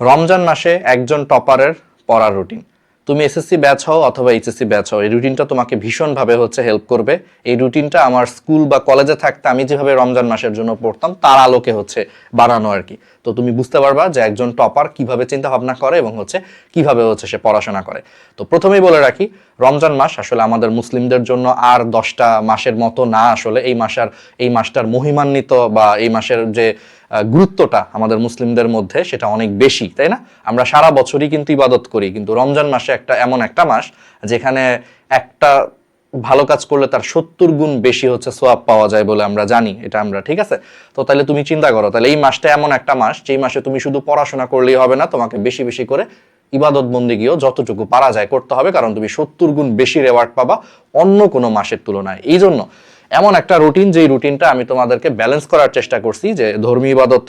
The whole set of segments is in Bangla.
রমজান মাসে একজন টপারের পড়ার রুটিন। তুমি এসএসসি ব্যাচ হও অথবা এইচএসসি ব্যাচ হও, এই রুটিনটা তোমাকে ভীষণভাবে হচ্ছে হেল্প করবে। এই রুটিনটা আমার স্কুল বা কলেজে থাকতে আমি যেভাবে রমজান মাসের জন্য পড়তাম, তার আলোকে হচ্ছে বাড়ানো আর কি। তো তুমি বুঝতে পারবা যে একজন টপার কীভাবে চিন্তা ভাবনা করে এবং হচ্ছে কীভাবে হচ্ছে সে পড়াশোনা করে। তো প্রথমেই বলে রাখি, রমজান মাস আসলে আমাদের মুসলিমদের জন্য আর দশটা মাসের মতো না আসলে। এই মাসের এই মাসটার মহিমান্বিত বা এই মাসের যে গুরুত্বটা আমাদের মুসলিমদের মধ্যে সেটা অনেক বেশি, তাই না? আমরা সারা বছরই কিন্তু ইবাদত করি, কিন্তু রমজান মাসে একটা এমন একটা মাস যেখানে একটা ভালো কাজ করলে তার সত্তর গুণ বেশি হচ্ছে সোয়াব পাওয়া যায় বলে আমরা জানি, এটা আমরা, ঠিক আছে? তো তাহলে তুমি চিন্তা করো, তাহলে এই মাসটা এমন একটা মাস, যেই মাসে তুমি শুধু পড়াশোনা করলেই হবে না, তোমাকে বেশি বেশি করে ইবাদত বন্দিগিও যতটুকু পারা যায় করতে হবে, কারণ তুমি সত্তর গুণ বেশি রেওয়ার্ড পাবা অন্য কোনো মাসের তুলনায়। এই জন্য এমন একটা রুটিন যেই রুটিনটা আমি তোমাদেরকে ব্যালেন্স করার চেষ্টা করছি, যে ধর্মীয় ইবাদত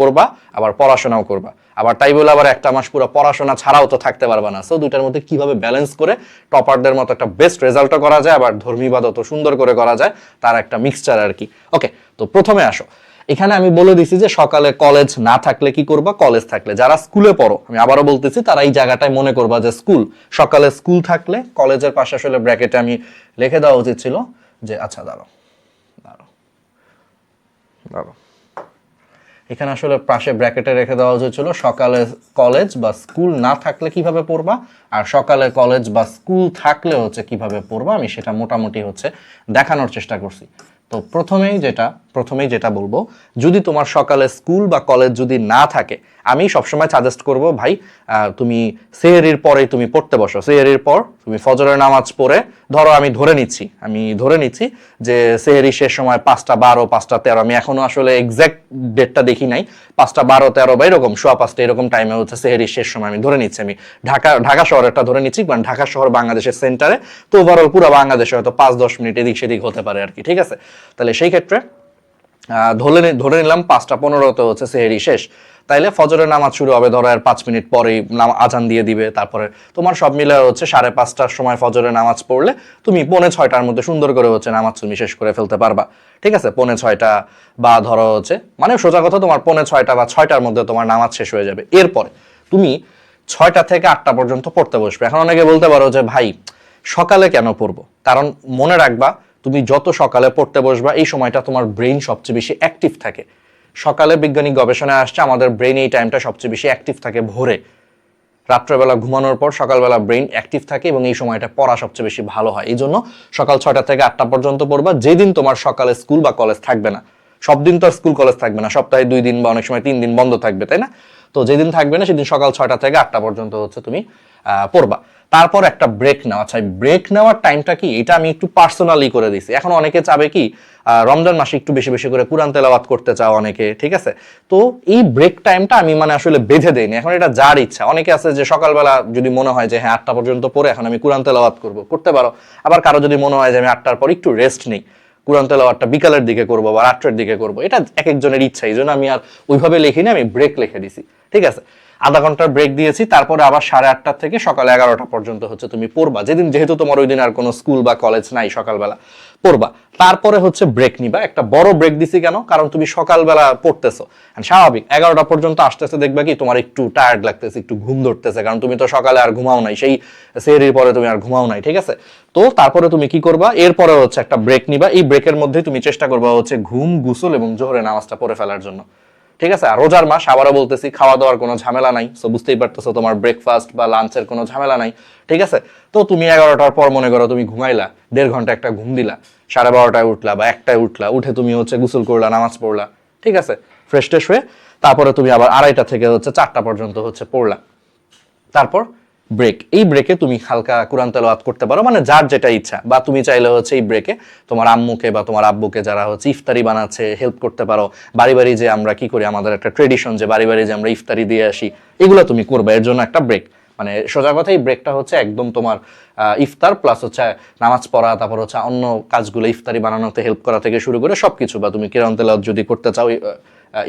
করবা, আবার পড়াশোনাও করবা। আবার তাই বলে আবার একটা মাস পুরো পড়াশোনা ছাড়াও তো থাকতে পারবা না। সো দুইটার মধ্যে কীভাবে ব্যালেন্স করে টপারদের মতো একটা বেস্ট রেজাল্টও করা যায়, আবার ধর্মীয় ইবাদতও সুন্দর করে করা যায়, তার একটা মিক্সচার আর কি ওকে তো প্রথমে আসো। এখানে আমি বলে দিছি যে সকালে কলেজ না থাকলে কি করবা? কলেজ থাকলে। যারা স্কুলে পড়ো, আমি আবারও বলতেছি, তারা এই জায়গাটায় মনে করবা যে স্কুল সকালে স্কুল থাকলে কলেজের পাশে আসলে ব্র্যাকেটে আমি লিখে দেওয়া উচিত ছিল যে আচ্ছা দাঁড়াও দাঁড়াও দাঁড়াও। এখানে আসলে পাশে ব্র্যাকেটে রেখে দেওয়া হয়েছিল ছিল সকালে কলেজ বা স্কুল না থাকলে কীভাবে পড়বা? আর সকালে কলেজ বা স্কুল থাকলে হচ্ছে কীভাবে পড়বা? আমি সেটা মোটামুটি হচ্ছে দেখানোর চেষ্টা করছি। তো প্রথমেই যেটা প্রথমেই যেটা বলব, যদি তোমার সকালে স্কুল বা কলেজ যদি না থাকে, আমি সবসময় সাজেস্ট করব, ভাই তুমি সেহেরির পরেই তুমি পড়তে বসো। সেহেরির পর তুমি ফজরের নামাজ পড়ে, ধরো আমি ধরে নিচ্ছি, আমি ধরে নিচ্ছি যে সেহেরি শেষ সময় পাঁচটা বারো, পাঁচটা তেরো, আমি এখনও আসলে এক্সাক্ট ডেটটা দেখি নাই, পাঁচটা বারো, তেরো বা এরকম, সোয়া পাঁচটা এরকম টাইমে হচ্ছে সেহেরি শেষ সময় আমি ধরে নিচ্ছি। আমি ঢাকা ঢাকা শহরেরটা ধরে নিচ্ছি, কারণ ঢাকা শহর বাংলাদেশের সেন্টারে তো ওভারঅল পুরো বাংলাদেশে হয়তো পাঁচ, দশ মিনিট এদিক সেদিক হতে পারে আর কি, ঠিক আছে? তাহলে সেই ক্ষেত্রে ধরে ধরে নিলাম পাঁচটা, পনেরোতে হচ্ছে সেহেরি শেষ। তাইলে ফজরের নামাজ শুরু হবে, ধরো আর পাঁচ মিনিট পরেই নাম, আজান দিয়ে দিবে, তারপরে তোমার সব মিলে হচ্ছে সাড়ে পাঁচটার সময় ফজরের নামাজ পড়লে তুমি পৌনে ছয়টার মধ্যে সুন্দর করে হচ্ছে নামাজ তুমি শেষ করে ফেলতে পারবা। ঠিক আছে? পৌনে ছয়টা বা ধরো হচ্ছে মানে সোজা কথা তোমার পৌনে ছয়টা বা ছয়টার মধ্যে তোমার নামাজ শেষ হয়ে যাবে। এরপরে তুমি ছয়টা থেকে আটটা পর্যন্ত পড়তে বসবে। এখন অনেকে বলতে পারো যে, ভাই, সকালে কেন পড়ব? কারণ মনে রাখবা তুমি যত সকালে পড়তে বসবা, এই সময়টা তোমার ব্রেইন সবচেয়ে বেশি অ্যাক্টিভ থাকে। সকালে বৈজ্ঞানিক গবেষণায় আসছে, আমাদের ব্রেন এই টাইমটা সবচেয়ে বেশি অ্যাক্টিভ থাকে ভোরে। রাত্রেবেলা ঘুমানোর পর সকালবেলা ব্রেন অ্যাক্টিভ থাকে এবং এই সময়টা পড়া সবচেয়ে বেশি ভালো হয়। এই জন্য সকাল ছয়টা থেকে আটটা পর্যন্ত পড়বা, যেদিন তোমার সকালে স্কুল বা কলেজ থাকবে না। সব দিন তো আর স্কুল কলেজ থাকবে না, সপ্তাহে দুই দিন বা অনেক সময় তিন দিন বন্ধ থাকবে, তাই না? তো যেদিন থাকবে না সেদিন সকাল ছয়টা থেকে আটটা পর্যন্ত হচ্ছে তুমি পড়বা। তারপর একটা ব্রেক নেওয়া আচ্ছা ব্রেক নেওয়ার টাইমটা কি? এটা আমি একটু পার্সোনালি করে দিছি। এখন অনেকে চাবে কি রমজান মাসে একটু বেশি বেশি করে কোরআন তেলাওয়াত করতে চাও অনেকে, ঠিক আছে? তো এই ব্রেক টাইমটা আমি মানে আসলে বেঁধে দেইনি, এখন এটা যার ইচ্ছা। অনেকে আছে যে সকালবেলা যদি মনে হয় যে হ্যাঁ আটটা পর্যন্ত পড়ে, এখন আমি কোরআন তেলাওয়াত করব, করতে পারো। আবার কারও যদি মনে হয় যে আমি আটটার পর একটু রেস্ট নেই কোরআন তেলাওয়াতটা বিকালের দিকে করব বা রাত্রের দিকে করব, এটা এক একজনের ইচ্ছা, এই জন্য আমি আর ওইভাবে লিখিনি, আমি ব্রেক লিখে দিছি। ঠিক আছে? আধা ঘণ্টার ব্রেক দিয়েছি, তারপরে আবার সাড়ে আটটা থেকে সকাল এগারোটা পর্যন্ত হচ্ছে তুমি পড়বা। যেদিন, যেহেতু তোমার ওই দিন আর কোনো স্কুল বা কলেজ নাই সকালবেলা, পড়বা। তারপরে হচ্ছে ব্রেক নিবা। একটা বড় ব্রেক দিছি কেন? কারণ তুমি সকালবেলা পড়তেছো। স্বাভাবিক, এগারোটা পর্যন্ত আসতেছে, দেখবা কি তোমার একটু টায়ার্ড লাগতেছে, একটু ঘুম ধরতেছে, কারণ তুমি তো সকালে আর ঘুমাও নাই। সেই সেহরির পরে তুমি আর ঘুমাও নাই, ঠিক আছে? তো তারপরে তুমি কি করবা? এরপরে হচ্ছে একটা ব্রেক নিবা। এই ব্রেকের মধ্যে তুমি চেষ্টা করবা হচ্ছে ঘুম, গুসল এবং জোহরে নামাজটা পড়ে ফেলার জন্য। ঠিক আছে? আর রোজার মাস আবারও বলতেছি খাওয়া দাওয়ার কোনো ঝামেলা নাই। সো বুঝতেই পারতেছো তোমার ব্রেকফাস্ট বা লাঞ্চের কোনো ঝামেলা নাই। ঠিক আছে? তো তুমি এগারোটার পর মনে করো তুমি ঘুমাইলা, দেড় ঘণ্টা একটা ঘুম দিলা, সাড়ে বারোটায় উঠলা বা একটায় উঠলা, উঠে তুমি হচ্ছে গোসল করলা, নামাজ পড়লা, ঠিক আছে? ফ্রেশ ট্রেশ হয়ে তারপরে তুমি আবার আড়াইটা থেকে হচ্ছে চারটা পর্যন্ত হচ্ছে পড়লা। তারপর ব্রেক এই ব্রেকে তুমি হালকা কোরআন তেলাওয়াত করতে পারো মানে যার যেটা ইচ্ছা। বা তুমি চাইলে হচ্ছে এই ব্রেকে তোমার আম্মুকে বা তোমার আব্বুকে যারা হচ্ছে ইফতারি বানাচ্ছে হেল্প করতে পারো। বাড়ি বাড়ি যে আমরা কি করি, আমাদের একটা ট্রেডিশন যে বাড়ি বাড়ি যে আমরা ইফতারি দিয়ে আসি, এগুলো তুমি করবে। এর জন্য একটা ব্রেক মানে সোজা কথা এই ব্রেকটা হচ্ছে একদম তোমার ইফতার প্লাস হচ্ছে নামাজ পড়া, তারপর হচ্ছে অন্য কাজগুলো, ইফতারি বানানোতে হেল্প করা থেকে শুরু করে সব কিছু বা তুমি কিরণ তেলাওয়াত যদি করতে চাও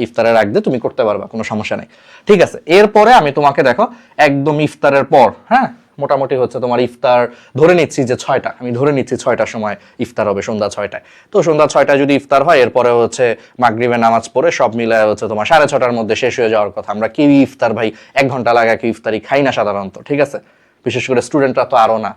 ইফতারের আগে তুমি করতে পারবা, কোনো সমস্যা নেই। ঠিক আছে, এরপরে আমি তোমাকে দেখো, একদম ইফতারের পর হ্যাঁ? মোটামুটি হচ্ছে তোমার ইফতার ধরে নিচ্ছি যে ছয়টা। আমি ধরে নিচ্ছি ছয়টার সময় ইফতার হবে সন্ধ্যা ছয়টায়। তো সন্ধ্যা ছয়টায় যদি ইফতার হয়, এরপরে হচ্ছে মাগরিবে নামাজ পড়ে সব মিলায় হচ্ছে তোমার সাড়ে ছটার মধ্যে শেষ হয়ে যাওয়ার কথা। আমরা কেউই ইফতার ভাই এক ঘণ্টা লাগা কেউ ইফতারি খাই না সাধারণত, ঠিক আছে? বিশেষ করে স্টুডেন্টরা তো আরও না।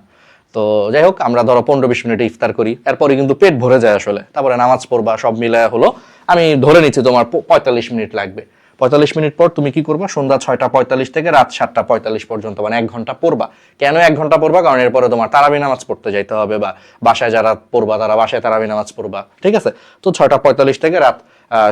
তো যাই হোক, আমরা ধরো পনেরো বিশ মিনিটে ইফতার করি, এরপরে কিন্তু পেট ভরে যায় আসলে। তারপরে নামাজ পড়বা, সব মিলায় হলো, আমি ধরে নিচ্ছি তোমার পঁয়তাল্লিশ মিনিট লাগবে। পঁয়তাল্লিশ মিনিট পর তুমি কি করবা? সন্ধ্যা ছয়টা পঁয়তাল্লিশ থেকে রাত সাতটা পঁয়তাল্লিশ পর্যন্ত মানে এক ঘণ্টা পড়বা। কেন এক ঘণ্টা পড়বা? কারণ এরপরে তোমার তারাবি নামাজ পড়তে যাইতে হবে বা বাসায় যারা পড়বা, তারা বাসায় তারাবি নামাজ পড়বা। ঠিক আছে? তো ছয়টা পঁয়তাল্লিশ থেকে রাত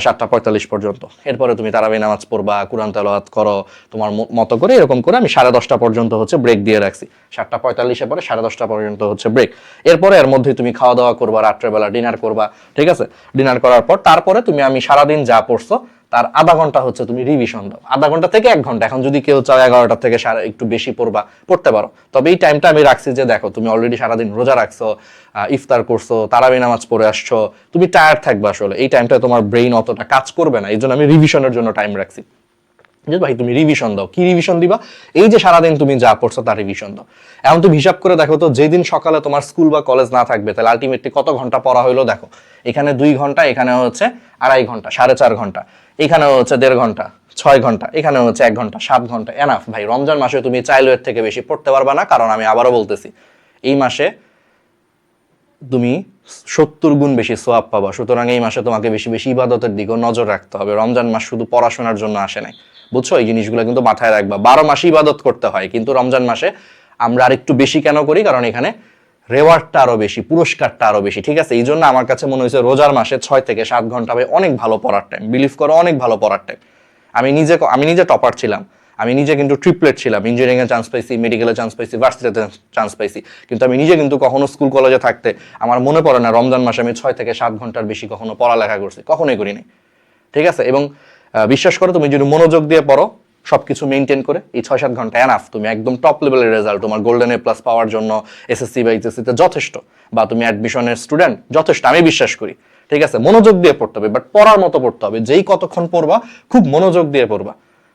সাতটা পঁয়তাল্লিশ পর্যন্ত। এরপরে তুমি তারাবি নামাজ পড়বা, কোরআন তেলাওয়াত করো, তোমার মতো করে এরকম করে আমি সাড়ে দশটা পর্যন্ত হচ্ছে ব্রেক দিয়ে রাখছি। সাতটা পঁয়তাল্লিশের পরে সাড়ে দশটা পর্যন্ত হচ্ছে ব্রেক এরপরে এর মধ্যে তুমি খাওয়া দাওয়া করবা, রাত্রেবেলা ডিনার করবা। ঠিক আছে? ডিনার করার পর তারপরে তুমি আমি সারাদিন যা পড়ছো তার আধা ঘণ্টা হচ্ছে তুমি রিভিশন দাও। আধা ঘণ্টা থেকে এক ঘণ্টা। এখন যদি কেউ চাও এগারোটা থেকে সারা একটু বেশি পড়বা, পড়তে পারো। তবে এই টাইমটা আমি রাখছি যে দেখো, তুমি অলরেডি সারাদিন রোজা রাখছো ইফতার করছ, তারাবি নামাজ পড়ে আসছো, তুমি টায়ার্ড থাকবে আসলে। এই টাইমটা তোমার ব্রেইন অতটা কাজ করবে না। এই জন্য আমি রিভিশনের জন্য টাইম রাখছি। যে ভাই তুমি রিভিশন দাও। কি রিভিশন দিবা? এই যে সারাদিন তুমি যা পড়ছো তার রিভিশন দাও। এখন তুমি হিসাব করে দেখো তো, যেদিন সকালে তোমার স্কুল বা কলেজ না থাকবে, তাহলে আলটিমেটলি কত ঘণ্টা পড়া হইল দেখো। এখানে দুই ঘণ্টা, এখানে হচ্ছে আড়াই ঘণ্টা, সাড়ে চার ঘণ্টা এখানে হচ্ছে দেড় ঘণ্টা, ছয় ঘণ্টা এখানে হচ্ছে এক ঘণ্টা, সাত ঘণ্টা এনাফ ভাই, রমজান মাসে তুমি চাইলের থেকে বেশি পড়তে পারবা না, কারণ আমি আবারও বলতেছি, এই মাসে তুমি সত্তর গুণ বেশি সোয়াব পাবা। সুতরাং এই মাসে তোমাকে বেশি বেশি ইবাদতের দিকেও নজর রাখতে হবে। রমজান মাস শুধু পড়াশোনার জন্য আসে নাই। বুঝছ? এই জিনিসগুলো কিন্তু মাথায় রাখবা। বারো মাসে ইবাদত করতে হয়, কিন্তু রমজান মাসে আমরা আরেকটু বেশি কেন করি? কারণ এখানে রেওয়ার্ডটা আরও বেশি, পুরস্কারটা আরও বেশি, ঠিক আছে? এই জন্য আমার কাছে মনে হয়েছে রোজার মাসে ছয় থেকে সাত ঘণ্টা ভাই অনেক ভালো পড়ার টাইম বিলিভ করো, অনেক ভালো পড়ার টাইম আমি নিজে আমি নিজে টপার ছিলাম। আমি নিজে কিন্তু ট্রিপলেট ছিলাম। ইঞ্জিনিয়ারিং এ চান্স পাইছি মেডিকেলে চান্স পাইছি ভার্সিটিতে চান্স পাইছি। কিন্তু আমি নিজে কিন্তু কখনো স্কুল কলেজে থাকতে আমার মনে পড়ে না রমজান মাসে আমি ছয় থেকে সাত ঘণ্টার বেশি কখনো পড়ালেখা করছি। কখনোই করিনি ঠিক আছে? এবং বিশ্বাস করো, তুমি যদি মনোযোগ দিয়ে পড়ো, সবকিছু মেনটেন করে, এই ছয় সাত ঘণ্টা এনাফ তুমি একদম টপ লেভেলের রেজাল্ট তোমার গোল্ডেন এ প্লাস পাওয়ার জন্য এসএসসি বা এইচএসসিতে যথেষ্ট, বা তুমি অ্যাডমিশনের স্টুডেন্ট যথেষ্ট, আমি বিশ্বাস করি। ঠিক আছে, মনোযোগ দিয়ে পড়তে হবে বাট পড়ার মতো পড়তে হবে, যেই কতক্ষণ পড়বা, খুব মনোযোগ দিয়ে পড়বা।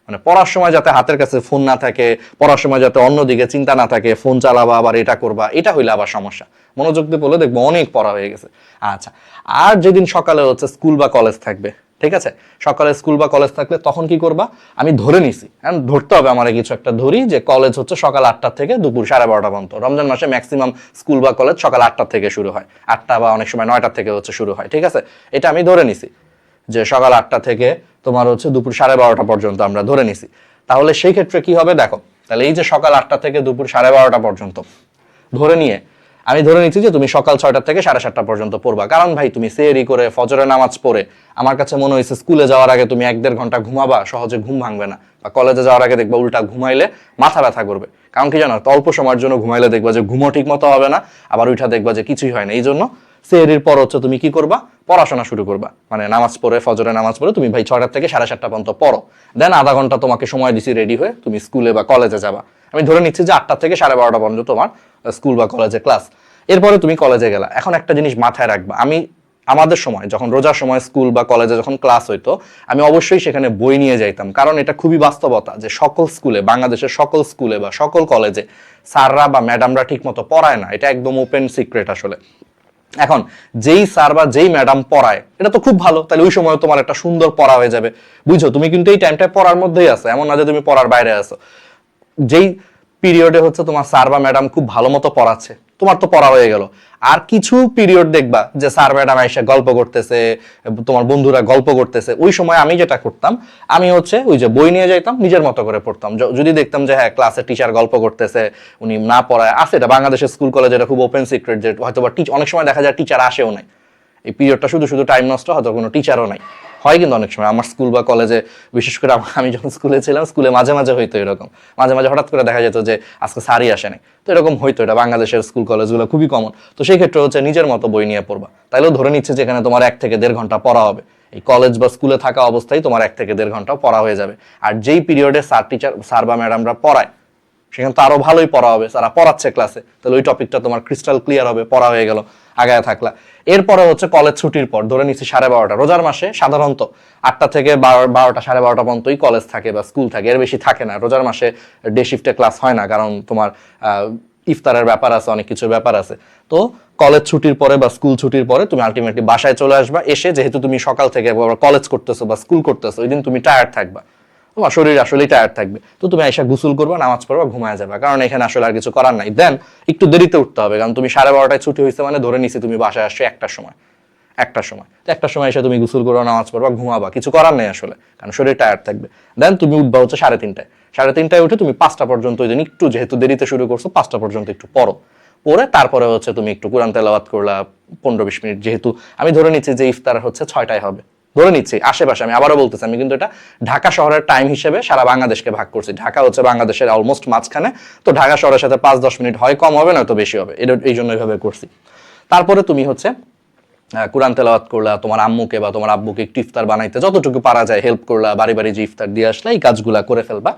মানে পড়ার সময় যাতে হাতের কাছে ফোন না থাকে, পড়ার সময় যাতে অন্যদিকে চিন্তা না থাকে ফোন চালাবা, আবার এটা করবা, এটা হইলে আবার সমস্যা। মনোযোগ দিয়ে পড়লে দেখব অনেক পড়া হয়ে গেছে। আচ্ছা আর যেদিন সকালে হচ্ছে স্কুল বা কলেজ থাকবে ঠিক আছে? সকালে স্কুল বা কলেজ থাকলে তখন কি করবা? আমি ধরে নিছি। হ্যাঁ ধরতে হবে আমার কিছু একটা ধরি যে কলেজ হচ্ছে সকাল আটটা থেকে দুপুর সাড়ে বারোটা পর্যন্ত। রমজান মাসে ম্যাক্সিমাম স্কুল বা কলেজ সকাল আটটা থেকে শুরু হয়। আটটা বা অনেক সময় নয়টা থেকে হচ্ছে শুরু হয়, ঠিক আছে? এটা আমি ধরে নিছি যে সকাল আটটা থেকে তোমার হচ্ছে দুপুর সাড়ে বারোটা পর্যন্ত আমরা ধরে নিছি। তাহলে সেই ক্ষেত্রে কি হবে? দেখো, তাহলে এই যে সকাল আটটা থেকে দুপুর সাড়ে বারোটা পর্যন্ত ধরে নিয়ে আমি ধরে নিচ্ছি যে তুমি সকাল ছয়টা থেকে সাড়ে সাতটা পর্যন্ত পড়বা। কারণ ভাই, তুমি সেরি করে, ফজরের নামাজ পড়ে, আমার কাছে মনে হয়েছে স্কুলে যাওয়ার আগে তুমি এক দেড় ঘণ্টা ঘুমাবা, সহজে ঘুম ভাঙবে না। বা কলেজে যাওয়ার আগে দেখবা উল্টা ঘুমাইলে মাথা ব্যথা করবে। কারণ কি জানো, অল্প সময়ের জন্য ঘুমাইলে দেখবা যে ঘুমও ঠিক মতো হবে না, আবার উঠা দেখবা যে কিছুই হয় না। এই জন্য সেহরির পর হচ্ছে তুমি কি করবা? পড়াশোনা শুরু করবা। মানে নামাজ পড়ে ফজরে নামাজ পড়ে তুমি ভাই ছয়টা থেকে সাড়ে সাতটা পর্যন্ত পড়ো। দেন আধা ঘণ্টা তোমাকে সময় দিছি রেডি হয়ে তুমি স্কুলে বা কলেজে যাবা। আমি ধরে নিচ্ছি যে আটটা থেকে সাড়ে বারোটা পর্যন্ত তোমার স্কুল বা কলেজে ক্লাস, এরপরে তুমি কলেজে গেলা। এখন একটা জিনিস মাথায় রাখবা, আমি আমাদের সময়, যখন রোজার সময় স্কুল বা কলেজে যখন ক্লাস হইতো, আমি অবশ্যই সেখানে বই নিয়ে যাইতাম। কারণ এটা খুবই বাস্তবতা যে সকল স্কুলে, বাংলাদেশের সকল স্কুলে বা সকল কলেজে স্যাররা বা ম্যাডামরা ঠিক মতো পড়ায় না। এটা একদম ওপেন সিক্রেট আসলে। এখন যেই স্যার বা যেই ম্যাডাম পড়ায়, এটা তো খুব ভালো, তাহলে ওই সময় তোমার একটা সুন্দর পড়া হয়ে যাবে। বুঝছ? তুমি কিন্তু এই টাইমটায় পড়ার মধ্যেই আছো, এমন না যে তুমি পড়ার বাইরে আছো। যেই পিরিয়ডে হচ্ছে তোমার স্যার বা ম্যাডাম খুব ভালো মতো পড়াচ্ছে। তোমার তো পড়া হয়ে গেল। আর কিছু পিরিয়ড দেখবা যে স্যার ম্যাডাম এসে গল্প করতেছে, তোমার বন্ধুরা গল্প করতেছে। ওই সময় আমি যেটা করতাম, আমি হচ্ছে ওই যে বই নিয়ে যাইতাম, নিজের মতো করে পড়তাম। যদি দেখতাম যে হ্যাঁ ক্লাসে টিচার গল্প করতেছে, উনি না পড়ায়, আছে এটা বাংলাদেশের স্কুল কলেজে এটা খুব ওপেন সিক্রেট যে হয়তো বা অনেক সময় দেখা যায় টিচার আসেও নাই। এই পিরিয়ডটা শুধু শুধু টাইম নষ্ট, হয়তো কোনো টিচারও নাই। হয় কিন্তু অনেক সময়। আমার স্কুল বা কলেজে, বিশেষ করে আমি যখন স্কুলে ছিলাম, স্কুলে মাঝে মাঝে হইতো এরকম। মাঝে মাঝে হঠাৎ করে দেখা যেত যে, আজকে স্যারই আসেনি। তো এরকম হইতো এটা। বাংলাদেশের স্কুল কলেজগুলো খুবই কমন তো সেই ক্ষেত্রে হচ্ছে নিজের মতো বই নিয়ে পড়বা। তাইলেও ধরে নিচ্ছে যে, এখানে তোমার এক থেকে দেড় ঘণ্টা পড়া হবে। এই কলেজ বা স্কুলে থাকা অবস্থায় তোমার এক থেকে দেড় ঘণ্টা পড়া হয়ে যাবে। আর যেই পিরিয়ডে স্যার টিচার স্যার বা ম্যাডামরা পড়ায় সেখানে তো আরও ভালোই পড়া হবে। যারা পড়াচ্ছে ক্লাসে তাহলে ওই টপিকটা তোমার ক্রিস্টাল ক্লিয়ার হবে, পড়া হয়ে গেল, আগায় থাকলা। এরপরে হচ্ছে কলেজ ছুটির পর, ধরে নিচ্ছি সাড়ে বারোটা। রোজার মাসে সাধারণত আটটা থেকে বারো বারোটা, সাড়ে বারোটা পর্যন্তই কলেজ থাকে বা স্কুল থাকে, এর বেশি থাকে না। রোজার মাসে ডে শিফটে ক্লাস হয় না, কারণ তোমার ইফতারের ব্যাপার আছে, অনেক কিছুর ব্যাপার আছে। তো কলেজ ছুটির পরে বা স্কুল ছুটির পরে তুমি আলটিমেটলি বাসায় চলে আসবা। এসে যেহেতু তুমি সকাল থেকে কলেজ করতেছো বা স্কুল করতেছো, ওই দিন তুমি টায়ার্ড থাকবা। তোমার শরীর আসলেই টায়ার্ড থাকবে। তো তুমি এসে গোসল করবা, নামাজ পড়বা, ঘুমায় যাবে। কারণ এখানে আসলে আর কিছু করার নাই। দেন একটু দেরিতে উঠতে হবে, কারণ তুমি সাড়ে বারোটায় ছুটি হয়েছে মানে ধরে নিছি তুমি বাসায় আসছো একটার সময়। একটার সময়। তো একটার সময় এসে তুমি গোসল করবা, নামাজ পড়বা, ঘুমাবা। কিছু করার নেই আসলে, কারণ শরীর টায়ার্ড থাকবে। দেন তুমি উঠবা হচ্ছে সাড়ে তিনটায়। সাড়ে তিনটায় উঠে তুমি পাঁচটা পর্যন্ত ওই দিন একটু যেহেতু দেরিতে শুরু করছ, পাঁচটা পর্যন্ত একটু পড়ো। পরে তারপরে হচ্ছে তুমি একটু কোরআন তেলাওয়াত করলা, পনেরো বিশ মিনিট যেহেতু আমি ধরে নিচ্ছি যে ইফতার হচ্ছে ছয়টায় হবে। ধরে নিচ্ছি, আশেপাশে আমি আবারও বলতেছি, আমি কিন্তু এটা ঢাকা শহরের টাইম হিসেবে সারা বাংলাদেশকে ভাগ করছি। ঢাকা হচ্ছে বাংলাদেশের অলমোস্ট মাঝখানে। তো ঢাকা শহরের সাথে পাঁচ দশ মিনিট হয়, কম হবে না তো বেশি হবে। এটা, এই জন্য এইভাবে করছি। তারপরে তুমি হচ্ছে কোরআন তেলাওয়াত করলা, তোমার আম্মুকে বা তোমার আব্বুকে একটু ইফতার বানাইতে, যতটুকু পারা যায় হেল্প করলা, বাড়ি বাড়ি যে ইফতার দিয়ে আসলে, এই কাজগুলা করে ফেলবা।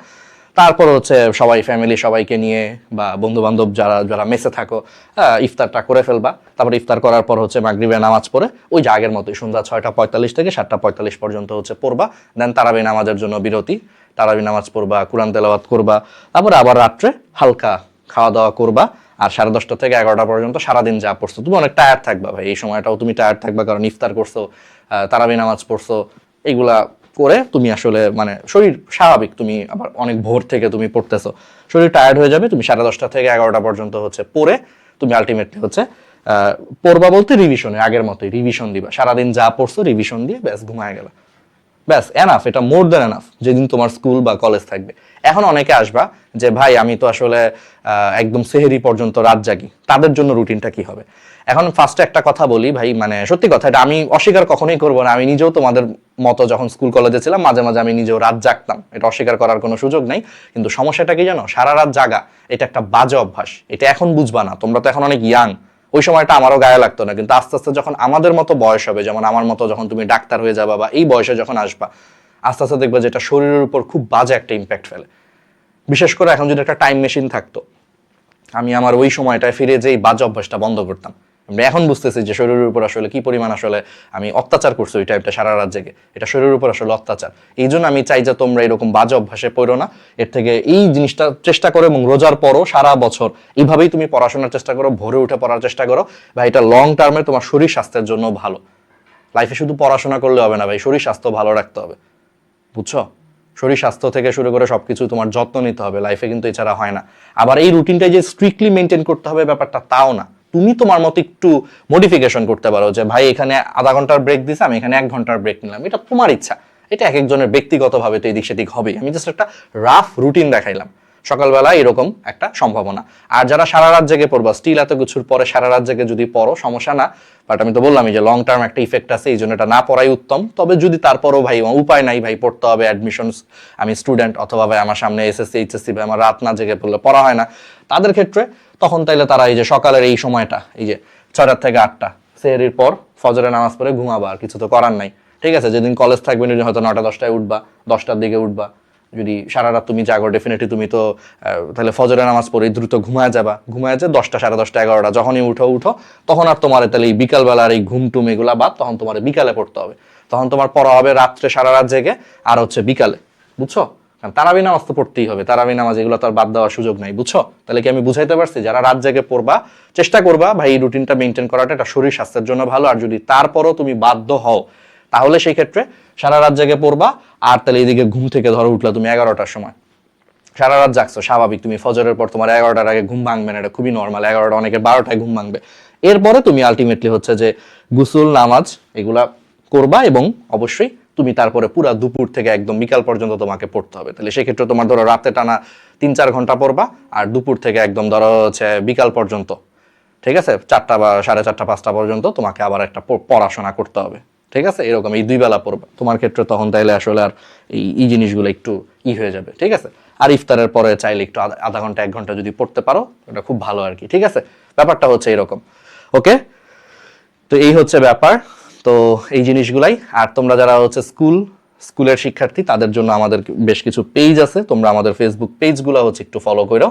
তারপর হচ্ছে সবাই ফ্যামিলি সবাইকে নিয়ে বা বন্ধু বান্ধব যারা যারা মেসে থাকো ইফতারটা করে ফেলবা। তারপর ইফতার করার পর হচ্ছে মাগরিবে নামাজ পড়ে, ওই যে আগের মতোই সন্ধ্যা ছয়টা পঁয়তাল্লিশ থেকে সাতটা পঁয়তাল্লিশ পর্যন্ত হচ্ছে পড়বা। দেন তারাবি নামাজের জন্য বিরতি। তারাবি নামাজ পড়বা, কোরআন তেলাওয়াত করবা। তারপরে আবার রাত্রে হালকা খাওয়া দাওয়া করবা। আর সাড়ে দশটা থেকে এগারোটা পর্যন্ত সারাদিন যা পড়ছো। তুমি অনেক টায়ার্ড থাকবা ভাই, এই সময়টাও তুমি টায়ার্ড থাকবা কারণ ইফতার করছ তারাবি নামাজ পড়ছো, এইগুলা করে তুমি আসলে মানে শরীর স্বাভাবিক, তুমি আবার অনেক ভোর থেকে তুমি পড়তেছো। শরীর টায়ার্ড হয়ে যাবে, তুমি সাড়ে দশটা থেকে এগারোটা পর্যন্ত হচ্ছে পড়ে তুমি আলটিমেটলি হচ্ছে পড়বা বলতে রিভিশনে আগের মতোই রিভিশন দিবা। সারাদিন যা পড়ছো রিভিশন দিয়ে ব্যাস ঘুমায় গেলা। ব্যাস এনাফ এটা মোর দেন এনাফ যেদিন তোমার স্কুল বা কলেজ থাকবে। এখন অনেকে আসবা যে, ভাই, আমি তো আসলে একদম সেহেরি পর্যন্ত রাত জাগি, তাদের জন্য রুটিনটা কি হবে? এখন ফার্স্টে একটা কথা বলি, ভাই মানে সত্যি কথা, এটা আমি অস্বীকার কখনোই করব না। আমি নিজেও তোমাদের মতো যখন স্কুল কলেজে ছিলাম, মাঝে মাঝে আমি নিজেও রাত জাগতাম। এটা অস্বীকার করার কোনো সুযোগ নেই। কিন্তু সমস্যাটা কি জানো? সারা রাত জাগা, এটা একটা বাজে অভ্যাস। এটা এখন বুঝবা না, তোমরা তো এখন অনেক ইয়াং ওই সময়টা আমারও গায়ে লাগতো না। কিন্তু আস্তে আস্তে যখন আমাদের মতো বয়স হবে, যেমন আমার মতো যখন তুমি ডাক্তার হয়ে যাবা বা এই বয়সে যখন আসবা, আস্তে আস্তে দেখবে যেটা শরীরের উপর খুব বাজে একটা ইম্প্যাক্ট ফেলে। বিশেষ করে এখন যদি একটা টাইম মেশিন থাকতো, আমি আমার ওই সময়টায় ফিরে যে এই বাজে অভ্যাসটা বন্ধ করতাম। আমরা এখন বুঝতেছি যে শরীরের উপর আসলে কি পরিমাণ আসলে আমি অত্যাচার করছি ওই টাইপটা সারা রাত জেগে। এটা শরীরের উপর আসলে অত্যাচার। এই জন্য আমি চাই যে তোমরা এরকম বাজে অভ্যাসে পড়ো না। এর থেকে এই জিনিসটা চেষ্টা করো এবং রোজার পরও সারা বছর এইভাবেই তুমি পড়াশোনার চেষ্টা করো, ভোরে উঠে পড়ার চেষ্টা করো। বা এটা লং টার্মে তোমার শরীর স্বাস্থ্যের জন্য ভালো। লাইফে শুধু পড়াশোনা করলে হবে না ভাই, শরীর স্বাস্থ্য ভালো রাখতে হবে। বুঝছ? শরীর স্বাস্থ্য থেকে শুরু করে সবকিছু তোমার যত্ন নিতে হবে লাইফে কিন্তু এছাড়া হয় না। আবার এই রুটিনটা যে স্ট্রিক্টলি মেনটেন করতে হবে ব্যাপারটা, তাও না। তুমি তোমার মতো একটু মডিফিকেশন করতে পারো যে, ভাই, এখানে আধা ঘণ্টার ব্রেক দিছে, আমি এখানে এক ঘণ্টার ব্রেক নিলাম। এটা তোমার ইচ্ছা। এটা এক একজনের ব্যক্তিগতভাবে তো এদিক সেদিক হবেই। আমি জাস্ট একটা রাফ রুটিন দেখাইলাম। সকালবেলা এরকম একটা সম্ভাবনা। আর যারা সারা রাত জেগে পড়বা স্টিল এত কিছুর পরে সারা রাত জেগে যদি পড়ো, সমস্যা না। বাট আমি তো বললামই যে লং টার্ম একটা ইফেক্ট আছে, এই জন্য এটা না পড়াই উত্তম। তবে যদি তারপরও ভাই, উপায় নাই, ভাই, পড়তে হবে অ্যাডমিশন আমি স্টুডেন্ট অথবা ভাই, আমার সামনে এসএসসি এইচএসসি ভাই, আমার রাত না জেগে পড়লে পড়া হয় না। তাদের ক্ষেত্রে তখন তাইলে তারা এই যে সকালের এই সময়টা, এই যে ছয়টার থেকে আটটা, সেহরির পর ফজরে নামাজ পড়ে ঘুমাবা, আর কিছু তো করার নাই। ঠিক আছে, যেদিন কলেজ থাকবে, সেদিন হয়তো নটা দশটায় উঠবা, দশটার দিকে উঠবা। যদি সারা রাত তুমি জাগো ডেফিনেটলি তুমি তো তাহলে ফজরের নামাজ পড়ে দ্রুত ঘুমায় যাবা। ঘুমায় যে দশটা, সাড়ে দশটা, এগারোটা, যখনই উঠো উঠো, তখন আর তোমার তাহলে এই বিকালবেলার এই ঘুম টুম এগুলা বাদ, তখন তোমার বিকালে পড়তে হবে। তখন তোমার পড়া হবে রাত্রে সারা রাত জেগে, আর হচ্ছে বিকালে। বুঝছ? কারণ তারাবি নামাজ তো পড়তেই হবে, তারাবি নামাজ এগুলো তো আর বাদ দেওয়ার সুযোগ নাই, বুঝছ? তাহলে কি আমি বুঝাইতে পারছি যারা রাত জেগে পড়বা, চেষ্টা করবা, ভাই, এই রুটিনটা মেনটেন করাটা এটা শরীর স্বাস্থ্যের জন্য ভালো, আর যদি তারপরও তুমি বাধ্য হও, তাহলে সেই ক্ষেত্রে সারা রাত জেগে পড়বা, আর তাহলে এদিকে ঘুম থেকে ধরো উঠলা তুমি এগারোটার সময়। সারা রাত জাগছো, স্বাভাবিক, তুমি ফজরের পর তোমার এগারোটার আগে ঘুম ভাঙবে না, এটা খুবই নর্মাল এগারোটা অনেকের বারোটায় ঘুম ভাঙবে। এরপরে তুমি আলটিমেটলি হচ্ছে যে গুসুল, নামাজ, এগুলা করবা এবং অবশ্যই তুমি তারপরে পুরা দুপুর থেকে একদম বিকাল পর্যন্ত তোমাকে পড়তে হবে। তাহলে সেক্ষেত্রে তোমার ধরো রাতে টানা তিন চার ঘণ্টা পড়বা আর দুপুর থেকে একদম ধরো হচ্ছে বিকাল পর্যন্ত, ঠিক আছে? চারটা বা সাড়ে চারটা, পাঁচটা পর্যন্ত তোমাকে আবার একটা পড়াশোনা করতে হবে, ঠিক আছে? এরকম এই দুই বেলা পড়বা। তোমার ক্ষেত্রে তখন তাইলে আসলে আর এই এই জিনিসগুলো একটু ই হয়ে যাবে, ঠিক আছে? আর ইফতারের পরে চাইলে একটু আধা- ঘণ্টা, এক ঘণ্টা যদি পড়তে পারো, এটা খুব ভালো আর কি, ঠিক আছে? ব্যাপারটা হচ্ছে এরকম, ওকে? তো এই হচ্ছে ব্যাপার। তো এই জিনিসগুলাই। আর তোমরা যারা হচ্ছে স্কুল, স্কুলের শিক্ষার্থী, তাদের জন্য আমাদের বেশ কিছু পেজ আছে। তোমরা আমাদের ফেসবুক পেজগুলো হচ্ছে একটু ফলো করো।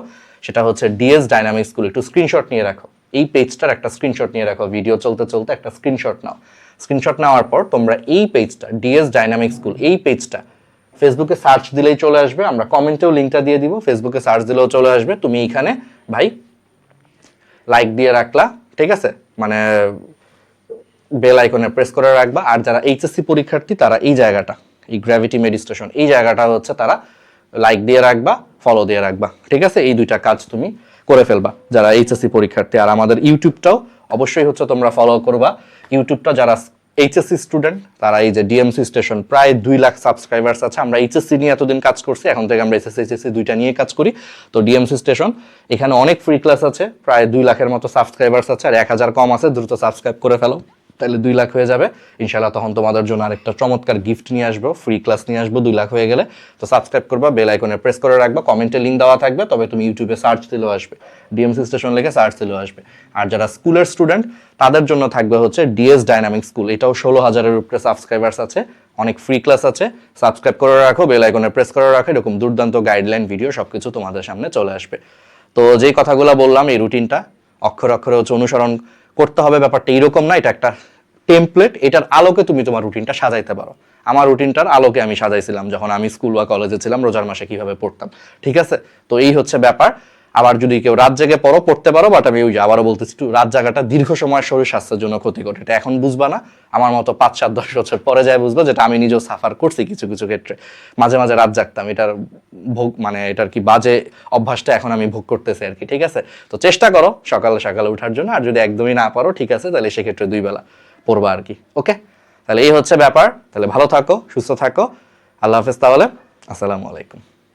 সেটা হচ্ছে ডিএস ডাইনামিক স্কুল একটু স্ক্রিনশট নিয়ে রাখো। এই পেজটার একটা স্ক্রিনশট নিয়ে রাখো। ভিডিও চলতে চলতে একটা স্ক্রিনশট নাও। স্ক্রিনশট নেওয়ার পর তোমরা এই পেজটা ডিএস ডাইনামিক স্কুল এই পেজটা ফেসবুকে সার্চ দিলেই চলে আসবে। আমরা কমেন্টেও লিঙ্কটা দিয়ে দিব। ফেসবুকে সার্চ দিলেও চলে আসবে। তুমি এখানে ভাই লাইক দিয়ে রাখলা। ঠিক আছে? মানে বেল আইকনে প্রেস করে রাখবা। আর যারা এইচএসসি পরীক্ষার্থী, তারা এই জায়গাটা, এই গ্র্যাভিটি মেডিস্টেশন এই জায়গাটা হচ্ছে তারা লাইক দিয়ে রাখবা ফলো দিয়ে রাখবা। ঠিক আছে? এই দুইটা কাজ তুমি করে ফেলবা, যারা এইচএসসি পরীক্ষার্থী। আর আমাদের ইউটিউবটাও অবশ্যই হচ্ছে তোমরা ফলো করবা। ইউটিউবটা যারা এইচএসসি স্টুডেন্ট তারা এই যে ডিএমসি স্টেশন প্রায় দুই লাখ সাবস্ক্রাইবার্স আছে। আমরা এইচএসসি নিয়ে এতদিন কাজ করছি, এখন থেকে আমরা এসএসসি এইচএসসি দুইটা নিয়ে কাজ করি। তো ডিএমসি স্টেশন এখানে অনেক ফ্রি ক্লাস আছে, প্রায় দুই লাখের মতো সাবস্ক্রাইবার্স আছে, আর এক হাজার কম আছে, দ্রুত সাবস্ক্রাইব করে ফেলো। তাহলে দুই লাখ হয়ে যাবে। ইনশাল্লাহ তখন তোমাদের জন্য আরেকটা চমৎকার গিফট নিয়ে আসব ফ্রি ক্লাস নিয়ে আসব দুই লাখ হয়ে গেলে। তো সাবস্ক্রাইব করবা বেল আইকনে প্রেস করে রাখবা। কমেন্টে লিঙ্ক দেওয়া থাকবে, তবে তুমি ইউটিউবে সার্চ দিলেও আসবে। ডিএমসি স্টেশন লিখে সার্চ দিলেও আসবে। আর যারা স্কুলের স্টুডেন্ট তাদের জন্য থাকবে হচ্ছে ডিএস ডাইনামিক স্কুল এটাও ষোলো হাজারের উপরে সাবস্ক্রাইবার্স আছে, অনেক ফ্রি ক্লাস আছে। সাবস্ক্রাইব করে রাখো বেল আইকনে প্রেস করে রাখো, এরকম দুর্দান্ত গাইডলাইন ভিডিও সবকিছু তোমাদের সামনে চলে আসবে। তো যেই কথাগুলো বললাম, এই রুটিনটা অক্ষর অক্ষরে হচ্ছে অনুসরণ করতে হবে ব্যাপারটা এইরকম না, এটা একটা টেমপ্লেট এটার আলোকে তুমি তোমার রুটিনটা সাজাইতে পারো। আমার রুটিনটার আলোকে আমি সাজাইছিলাম যখন আমি স্কুল বা কলেজে ছিলাম, রোজার মাসে কীভাবে পড়তাম, ঠিক আছে? তো এই হচ্ছে ব্যাপার। আবার যদি কেউ রাত জেগে পড়ো, পড়তে পারো বাট আমি ওই যে আবারও বলতেছি একটু, রাত জাগাটা দীর্ঘ সময় শরীর স্বাস্থ্যের জন্য ক্ষতি ক্ষতিকর। এটা এখন বুঝবা না, আমার মতো পাঁচ সাত দশ বছর পরে যায় বুঝব যেটা আমি নিজেও সাফার করছি কিছু কিছু ক্ষেত্রে। মাঝে মাঝে রাত জাগতাম, এটার ভোগ মানে এটার কি বাজে অভ্যাসটা এখন আমি ভোগ করতেছি আর কি, ঠিক আছে? তো চেষ্টা করো সকালে সকালে ওঠার জন্য, আর যদি একদমই না পারো, ঠিক আছে, তাহলে সেক্ষেত্রে দুই বেলা পড়বা আর কি ওকে তাহলে এই হচ্ছে ব্যাপার, তাহলে ভালো থাকো, সুস্থ থাকো। আল্লাহ হাফেজ তাহলে, আসসালামু আলাইকুম।